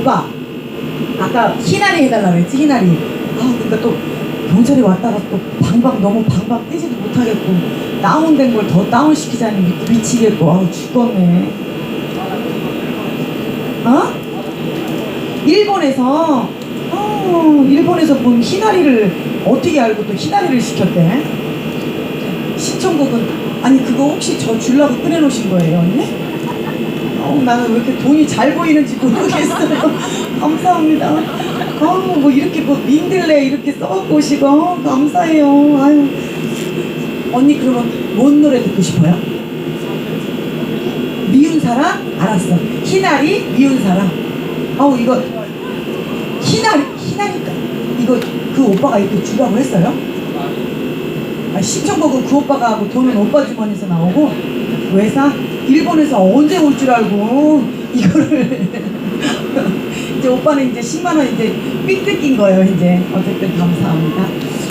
오빠 아까 희나리 해달라 그랬지 희나리 아 그러니까 또 경찰이 왔다가 또 방방 너무 방방 뛰지도 못하겠고 다운된 걸 더 다운시키자니 미- 미치겠고 아우 죽겠네 어? 일본에서 어 일본에서 본 희나리를 어떻게 알고 또 희나리를 시켰대 신청곡은 아니 그거 혹시 저 줄라고 꺼내놓으신 거예요 언니? 어, 나는 왜 이렇게 돈이 잘 보이는지 모르겠어요. 감사합니다. 어, 뭐 이렇게 뭐 민들레 이렇게 오시고 어, 감사해요. 아유. 언니 그러면 뭔 노래 듣고 싶어요? 미운 사람? 알았어. 희나리 미운 사람. 아우 이거 희나리 희나리까 이거 그 오빠가 이렇게 주라고 했어요? 아, 신청곡은 그 오빠가 하고 돈은 오빠 주머니에서 나오고 외사? 일본에서 언제 올 줄 알고? 이거를. 이제 오빠는 이제 10만 원 이제 삑 뜯긴 거예요 이제. 어쨌든 감사합니다.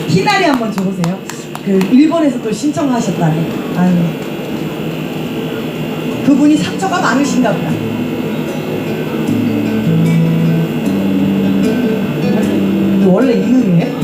희나리 한번 줘보세요. 그 일본에서 또 신청하셨다네 아유. 그분이 상처가 많으신가 보다. 원래 이 음이에요?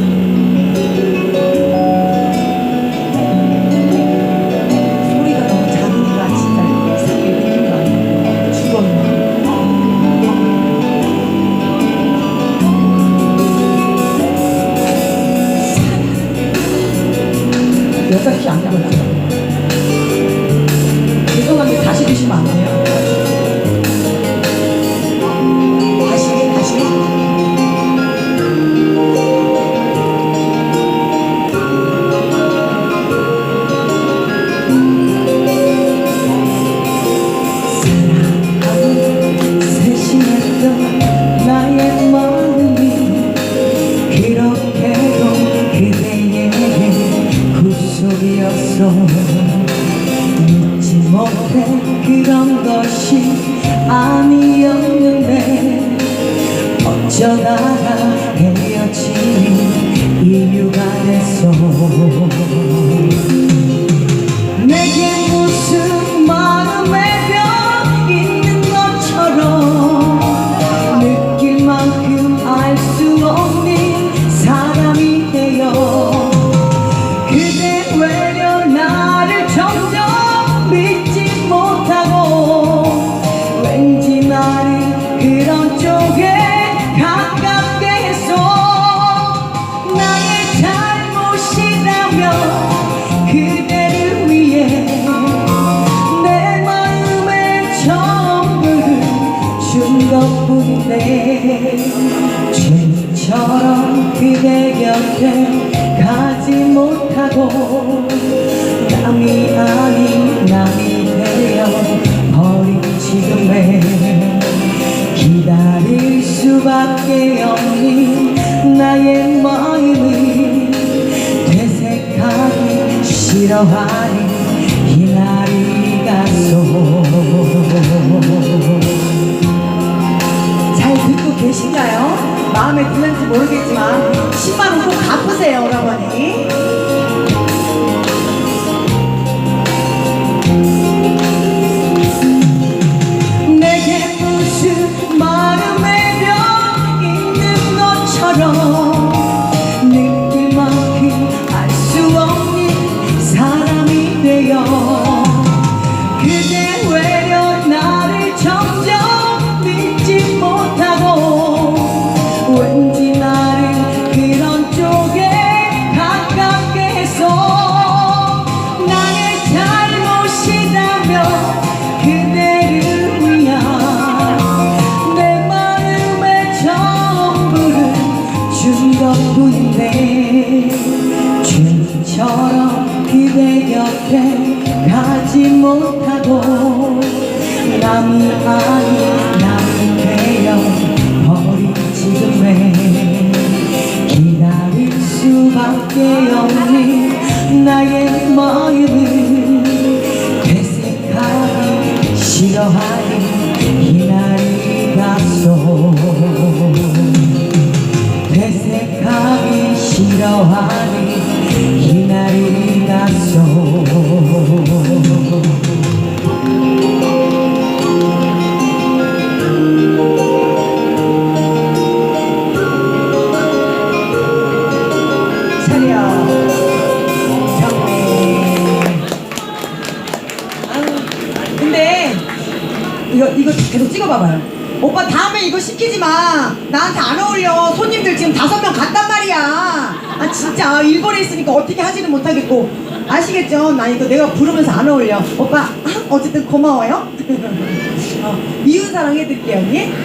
Gracias. 구속이었어 믿지 못해 그런 것이 아니었는데 어쩌다가 헤어진 이유가 됐어 곁에 가지 못하고 남이 아닌 남이 되어 버린 지금에 기다릴 수밖에 없는 나의 마음을 되새하기 싫어하는 희나리가 잘 듣고 계신가요? 마음에 드는지 모르겠지만 준 것뿐인데 주처럼 그대 곁에 가지 못하고 남이 아닌 남이 되어 버린 지금에 기다릴 수밖에 없는 나의 마음 싫어하니 이날이 났어 차려. 정민 근데 이거 이거 계속 찍어봐봐요. 오빠 다음에 이거 시키지 마. 나한테 안 어울려. 손님들 지금 다섯 명 갔단 말이야. 아 진짜 일본에 있으니까 어떻게 하지는 못하겠고 아시겠죠? 나 이거 내가 부르면서 안 어울려. 오빠 어쨌든 고마워요. 어, 미운 사랑 해드릴게요 언니.